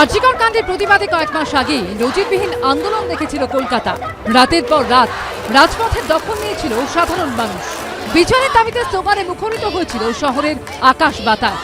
আর্জিকর কাণ্ডের প্রতিবাদে কয়েক মাস আগেই নজিরবিহীন আন্দোলন দেখেছিল কলকাতা। রাতের পর রাত রাজপথের দখল নিয়েছিল সাধারণ মানুষ। বিচারের দাবিতে স্লোগানে মুখরিত হয়েছিল শহরের আকাশ বাতাস।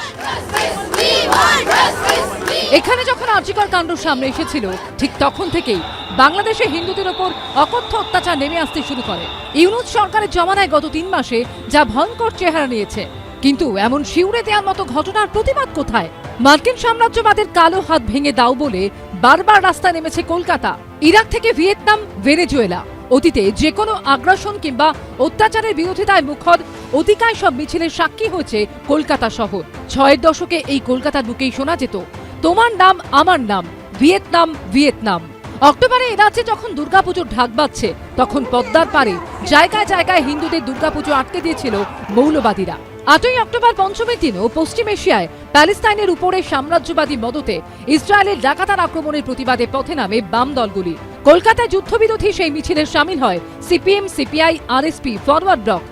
এখানে যখন আর্জিকর কাণ্ড সামনে এসেছিল, ঠিক তখন থেকেই বাংলাদেশে হিন্দুদের ওপর অকথ্য অত্যাচার নেমে আসতে শুরু করে। ইউনুস সরকারের জমানায় গত তিন মাসে যা ভয়ঙ্কর চেহারা নিয়েছে। কিন্তু এমন শিউরে দেওয়ার মতো ঘটনার প্রতিবাদ কোথায়? মার্কিন সাম্রাজ্যবাদের কালো হাত ভেঙে দাও বলে বারবার রাস্তা নেমেছে কলকাতা, ইরাক থেকে ভিয়েতনাম, ভেনেজুয়েলা। অতীতে যে কোনো আগ্রাসন কিংবা অত্যাচারের বিরোধিতায় মুখর অতিকায় সব মিছিলের সাক্ষী হয়েছে কলকাতা শহর। ছয়ের দশকে এই কলকাতার বুকেই শোনা যেত, তোমার নাম, আমার নাম, ভিয়েতনাম ভিয়েতনাম। অক্টোবরে এ রাজ্যে যখন দুর্গাপুজোর ঢাক বাজছে, তখন পদ্মার পারে জায়গায় জায়গায় হিন্দুদের দুর্গাপুজো আটকে দিয়েছিল মৌলবাদীরা। আটই অক্টোবর পঞ্চমীর দিনও পশ্চিম এশিয়ায় প্যালেস্তাইনের উপরে সাম্রাজ্যবাদী মদতে ইসরায়েলের ডাকাতার আক্রমণের প্রতিবাদে পথে নামে বাম দলগুলি। কলকাতায় যুদ্ধবিরোধী সেই মিছিলে সামিল হয় CPM, CPI, RSP, Forward Bloc,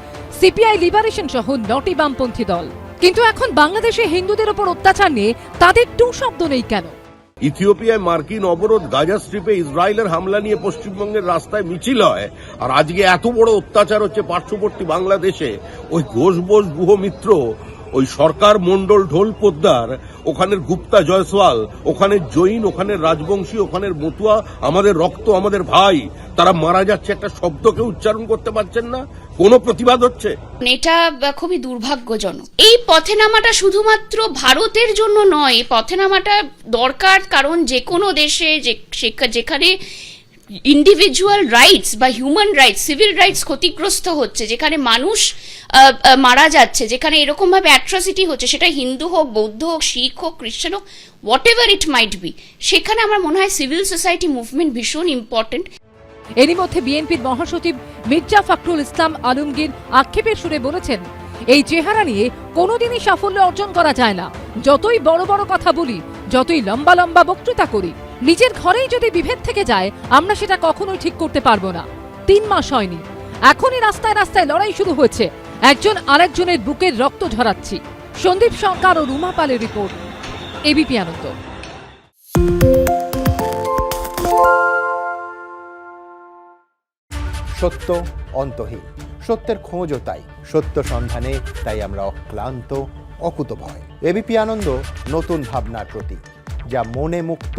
CPI Liberation সহ নটি বামপন্থী দল। কিন্তু এখন বাংলাদেশে হিন্দুদের ওপর অত্যাচার নিয়ে তাদের টু শব্দ নেই কেন? ইথিওপিয়ায় মার্কিন অবরোধ গাজা স্ট্রিপে ইসরায়েলের হামলা নিয়ে পশ্চিমবঙ্গের রাস্তায় মিছিল হয়। আর আজকে এত বড় অত্যাচার হচ্ছে পার্শ্ববর্তী বাংলাদেশে। ওই ঘোষ বোস গুহ মিত্র ওই সরকার মন্ডল ঢোল পোদ্দার, ওখানের গুপ্তা জয়সওয়াল, ওখানের জৈন, ওখানের রাজবংশী, ওখানের মতুয়া, আমাদের রক্ত, আমাদের ভাই, তারা মারা যাচ্ছে একটা শব্দকে উচ্চারণ করতে পারছেন না। কোনো প্রতিবাদ হচ্ছে? এটা খুবই দুর্ভাগ্যজনক। এই পথে নামাটা শুধুমাত্র ভারতের জন্য নয়, পথে নামাটা দরকার কারণ যে কোনো দেশে যেখানে ইন্ডিভিজুয়াল রাইটস বা হিউম্যান রাইটস সিভিল রাইটস ক্ষতিগ্রস্ত হচ্ছে, যেখানে মানুষ মারা যাচ্ছে, যেখানে এরকমভাবে অ্যাট্রসিটি হচ্ছে, সেটা হিন্দু হোক, বৌদ্ধ হোক, শিখ হোক, খ্রিস্টান হোক whatever it might be সেখানে আমার মনে হয় সিভিল সোসাইটি মুভমেন্ট ভীষণ ইম্পর্টেন্ট এরই মধ্যে বিএনপির মহাসচিব মির্জা ফখরুল ইসলাম আলমগীর আক্ষেপের সুরে বলেছেন, এই চেহারা নিয়ে কোনোদিনই সাফল্য অর্জন করা যায় না। যতই বড় বড় কথা বলি, যতই লম্বা লম্বা বক্তৃতা করি নিজের ঘরেই যদি বিভেদ থেকে যায়, আমরা সেটা কখনোই ঠিক করতে পারব না। তিন মাস হয়নি। এখনই রাস্তায় রাস্তায় লড়াই শুরু হয়েছে। একজন আরেকজনের বুকের রক্ত ঝরাচ্ছি। সন্দীপ সরকার ও রুমা পালের রিপোর্ট, এবিপি আনন্দ। সত্য অন্তহীন। সত্যের খোঁজও তাই। সত্য সন্ধানে তাই আমরা অক্লান্ত, অকুতভয়। এবিপি আনন্দ, নতুন ভাবনার প্রতীক, যা মনে মুক্ত